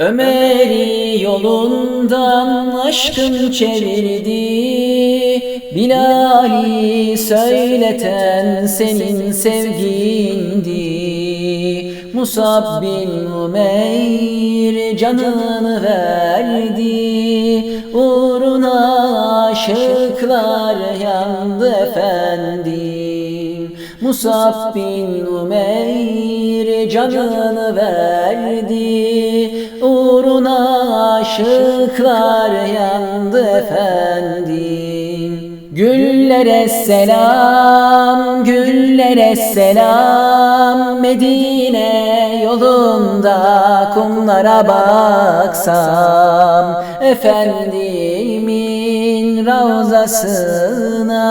Ömer'i yolundan aşkın çevirdi. Bilal'i söyleten senin sevgindi. Musab bin Umeyr canını verdi. Uğruna aşıklar yandı efendim. Musab bin Umeyr canını verdi Uğruna aşıklar yandı efendim. Güllere selam, güllere selam. Medine yolunda kumlara baksam Efendimin ravzasına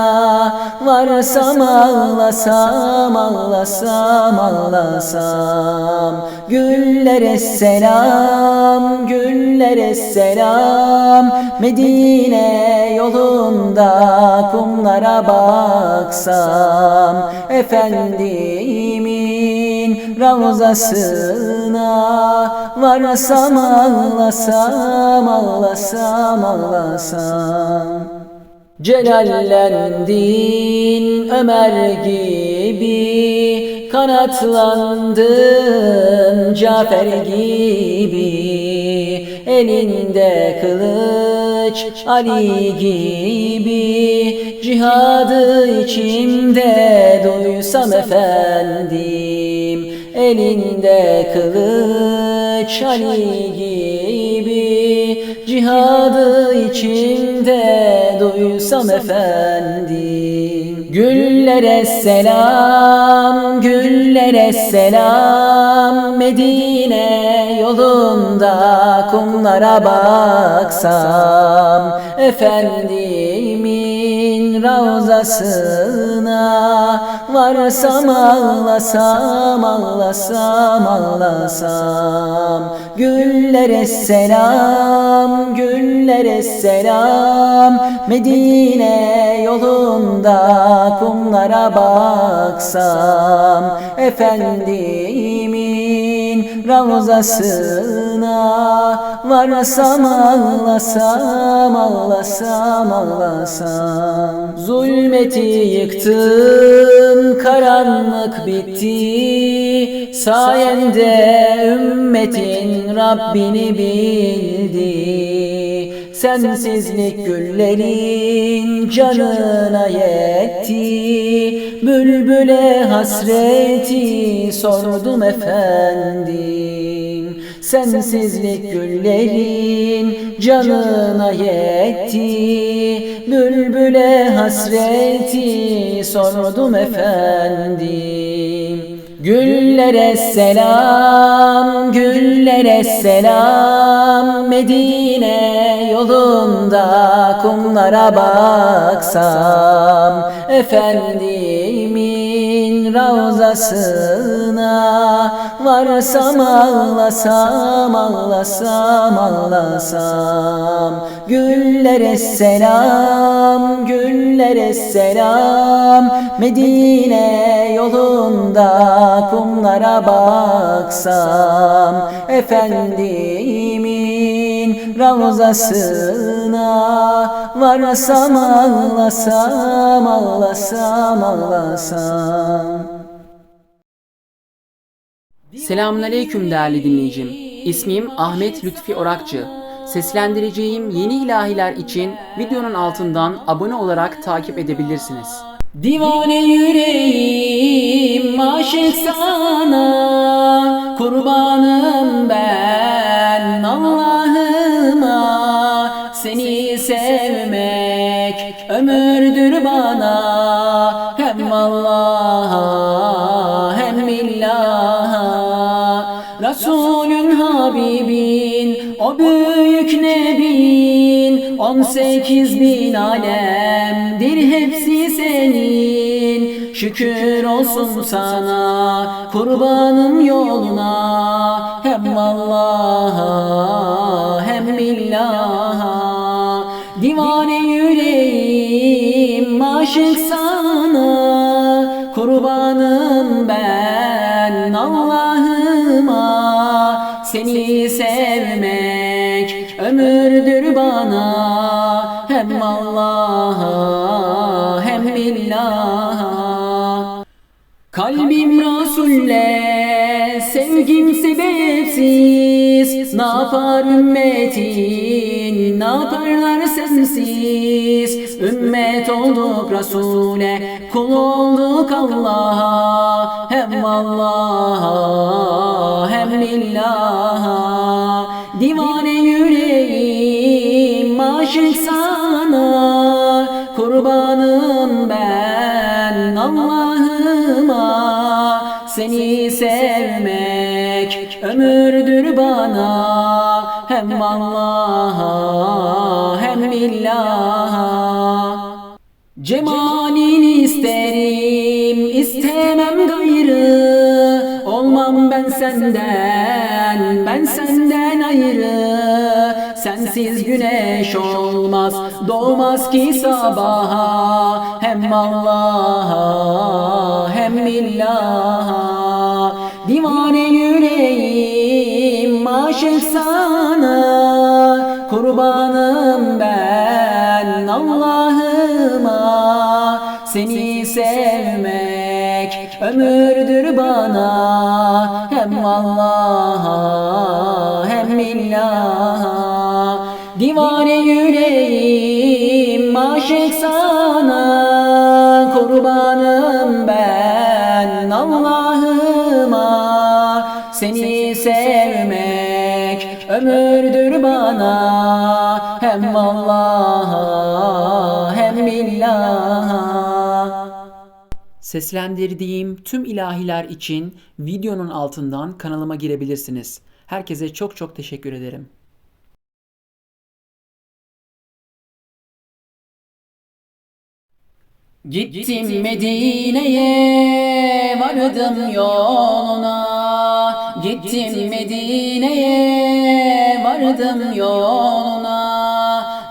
Varsam ağlasam, ağlasam, ağlasam. Güllere selam, güllere selam. Medine yolunda kumlara baksam. Efendimin ravzasına Varsam ağlasam, ağlasam, ağlasam. Celallendin Ömer gibi Kanatlandın Cafer gibi. Elinde kılıç Ali gibi Cihadı içimde duysam efendim Elinde kılıç Ali gibi. Cihadı içimde duysam efendim Güllere selam, güllere selam. Medine yolunda kumlara baksam. Efendimin ravzasına Varsam ağlasam, ağlasam, ağlasam. Güllere selam, güllere selam. Medine yolunda kumlara baksam. Efendimin ravzasına Varsam ağlasam, ağlasam, ağlasam. Zulmeti yıktın, karanlık bitti. Sayende ümmetin Rabbini bildi. Sensizlik güllerin canına yetti Bülbüle hasreti sordum efendim. Sensizlik güllerin canına yetti. Bülbüle hasreti sordum efendim. Güllere selam, güllere selam. Medine yolunda kumlara baksam. Efendimin ravzasına Varsam ağlasam, ağlasam, ağlasam. Güllere selam, güllere selam. Medine yolunda kumlara baksam. Efendimin ravzasına Varsam ağlasam, ağlasam, ağlasam Selamünaleyküm değerli dinleyicim. İsmim Ahmet Lütfi Orakçı. Seslendireceğim yeni ilahiler için videonun altından abone olarak takip edebilirsiniz. Divane yüreğim aşık sana Kurbanım ben ömürdür bana Hem Allah'a hem billaha Resulün Habibin o büyük nebin On sekiz bin alemdir hepsi senin. Şükür olsun sana kurbanım yoluna Hem Allah'a aşık sana Kurbanım ben. Allah'ıma Seni sevmek ömürdür bana. Hem Allah'a hem billaha Kalbim Resul'le sevgim sebepsiz. Ne yapar ümmetin ne yaparlar sensiz Ümmet olduk Resul'e kul olduk Allah'a Hem Allah'a hem billaha Divane yüreğim aşık sana Kurbanım ben Allah'ıma. Seni sevmek ömürdür bana Hem Allah'a hem billaha Cemalini isterim, istemem gayrı. Olmam ben senden, ben senden ayrı. Sensiz güneş olmaz, doğmaz ki sabaha. Hem Allah'a hem billaha Divane aşık sana Kurbanım ben Allah'ıma. Seni sevmek ömürdür bana. Hem Allah'a hem billaha Divane yüreğim aşık sana Kurbanım ben Allah'ıma. Seni ömürdür bana Hem Allah'a hem billaha Seslendirdiğim tüm ilahiler için videonun altından kanalıma girebilirsiniz. Herkese çok çok teşekkür ederim. Gittim Medine'ye vardım yoluna Gittim Medine'ye vardım yoluna.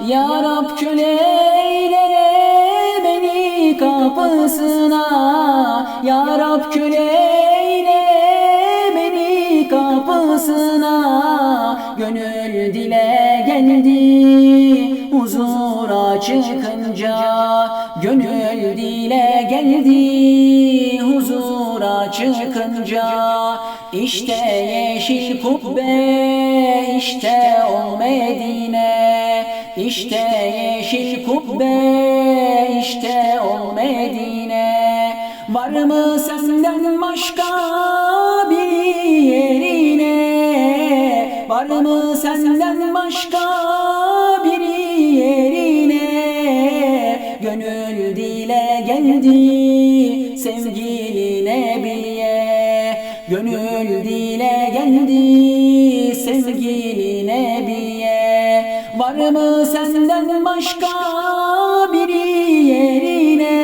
Ya Rab köleylere beni kapısına. Ya Rab köleyle beni kapısına. Gönül dile geldi huzura çıkınca. Gönül dile geldi huzura çıkınca İşte yeşil kubbe işte o Medine. İşte yeşil kubbe işte o Medine. Var mı senden başka bir yerine? Var mı senden başka başka bir yerine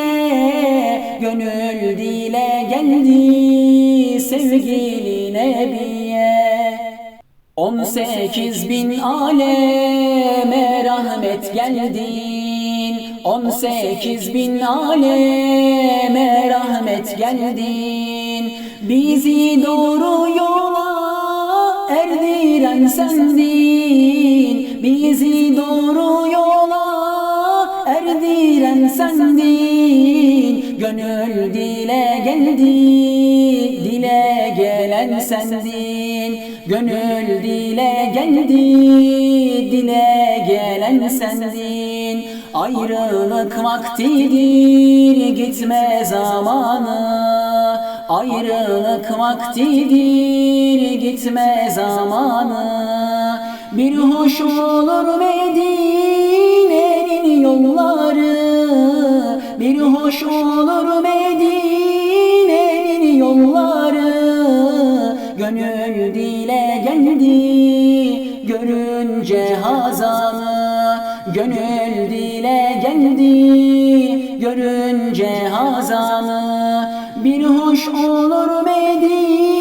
Gönül dile geldi sevgili Nebiye. On sekiz bin aleme rahmet geldin On sekiz bin aleme rahmet geldin. Bizi doğru yola erdiren sendin Bizi doğru yola erdiren sendin. Gönül dile geldi dile gelen sendin. Gönül dile geldi dile gelen sendin. Ayrılık vaktidir gitme zamanı. Ayrılık vaktidir gitme zamanı Bir hoş olur Medine'nin yolları. Bir hoş olur Medine'nin yolları. Gönül dile geldi görünce hazanı. Gönül dile geldi görünce hazanı. Bir hoş olur Medine'nin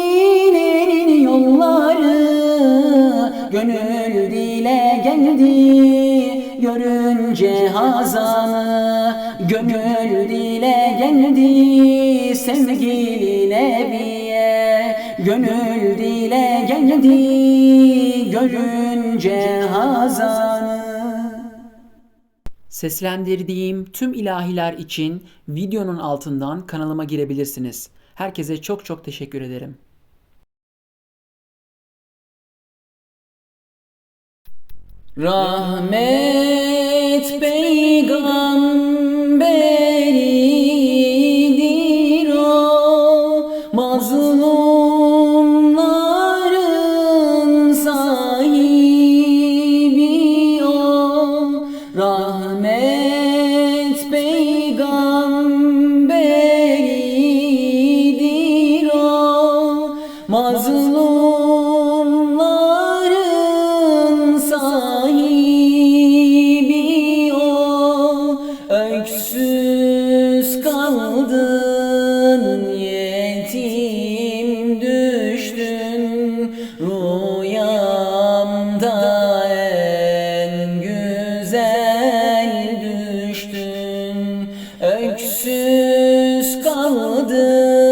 hazanı Gönül dile geldi sevgili Nebiye Gönül dile geldi görünce hazanı Seslendirdiğim tüm ilahiler için videonun altından kanalıma girebilirsiniz. Herkese çok çok teşekkür ederim. Rahmet peygamberidir o. Mazlumların sahibi o. Rahmet Öksüz kaldın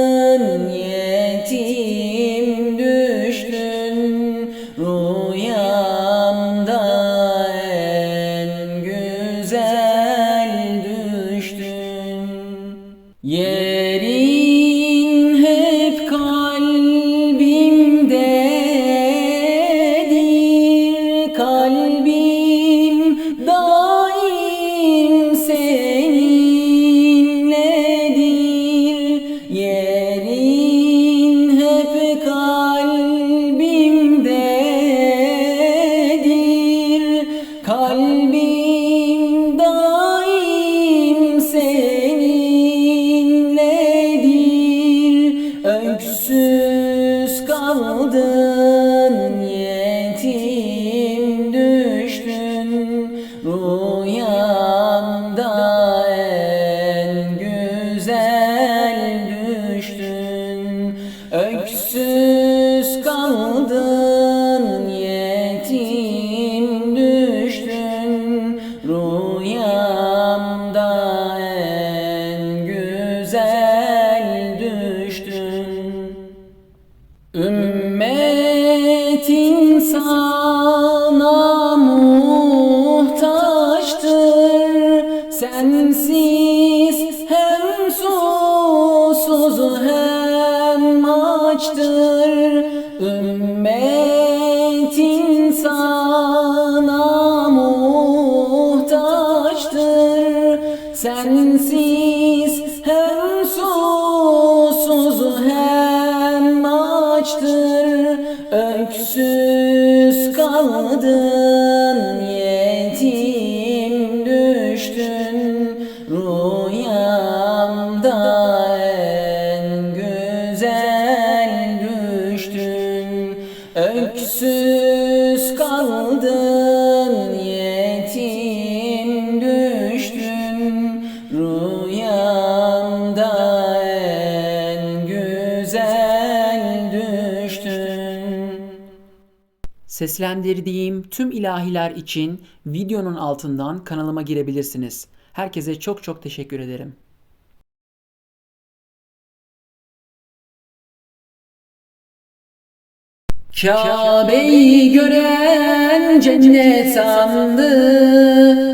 hem açtır Ümmetin Öksüz kaldın yetim düştün Rüyamda en güzel düştün Seslendirdiğim tüm ilahiler için videonun altından kanalıma girebilirsiniz. Herkese çok çok teşekkür ederim. Kabe'yi gören cennet sandı.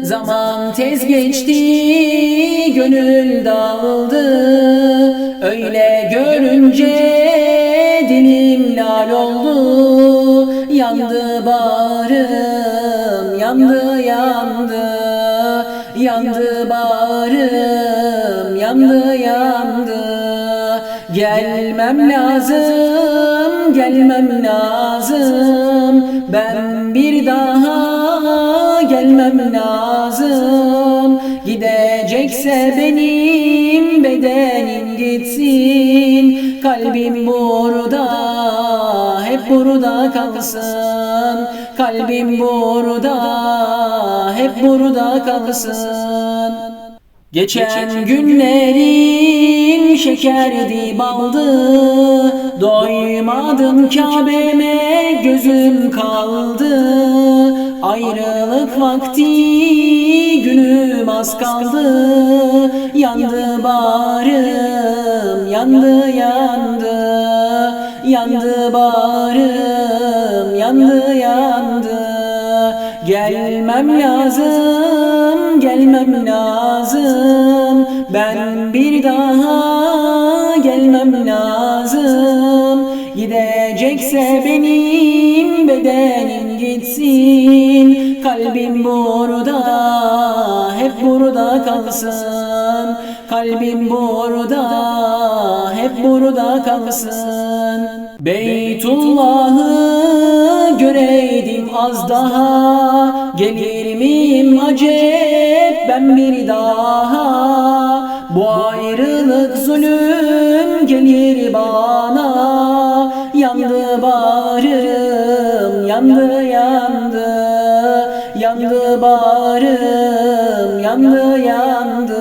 Zaman tez geçti gönül dağıldı. Öyle görünce dilim lal oldu. Yandı bağrım yandı yandı. Yandı bağrım yandı yandı Gelmem lazım, gelmem lazım. Ben bir daha gelmem lazım. Gidecekse benim bedenim gitsin. Kalbim burada, hep burada kalsın. Kalbim burada, hep burada kalsın Geçen günlerim şekerdi baldı. Doymadım Kabe'me gözüm kaldı. Ayrılık vakti günüm az kaldı. Yandı bağrım yandı yandı Yandı. bağrım yandı yandı. Gelmem lazım gelmem lazım. Ben bir daha gelmem lazım. Gidecekse benim bedenim gitsin. Kalbim burada hep burada kalsın. Kalbim burada hep burada kalsın. Beytullah'ı göreydim az daha. Gelir miyim acep ben bir daha Bu ayrılık zulüm gelir bana. Yandı bağrım yandı yandı. Yandı bağrım yandı yandı.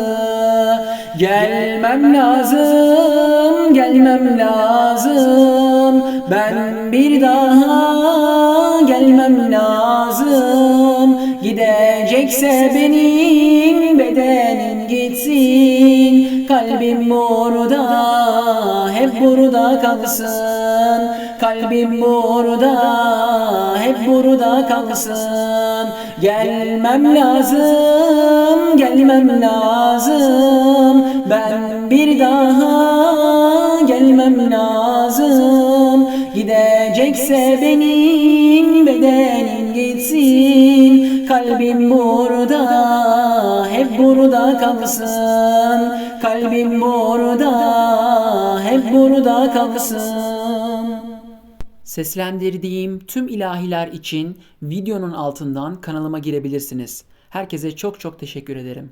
Gelmem lazım gelmem lazım. Ben bir daha gelmem lazım Gidecekse benim bedenim gitsin. Kalbim burada hep burada kalsın. Kalbim burada hep burada kalsın. Gelmem lazım gelmem lazım. Ben bir daha gelmem lazım. Gidecekse benim Kalbim burada hep burada kalsın Kalbim burada hep burada kalsın Seslendirdiğim tüm ilahiler için videonun altından kanalıma girebilirsiniz. Herkese çok çok teşekkür ederim.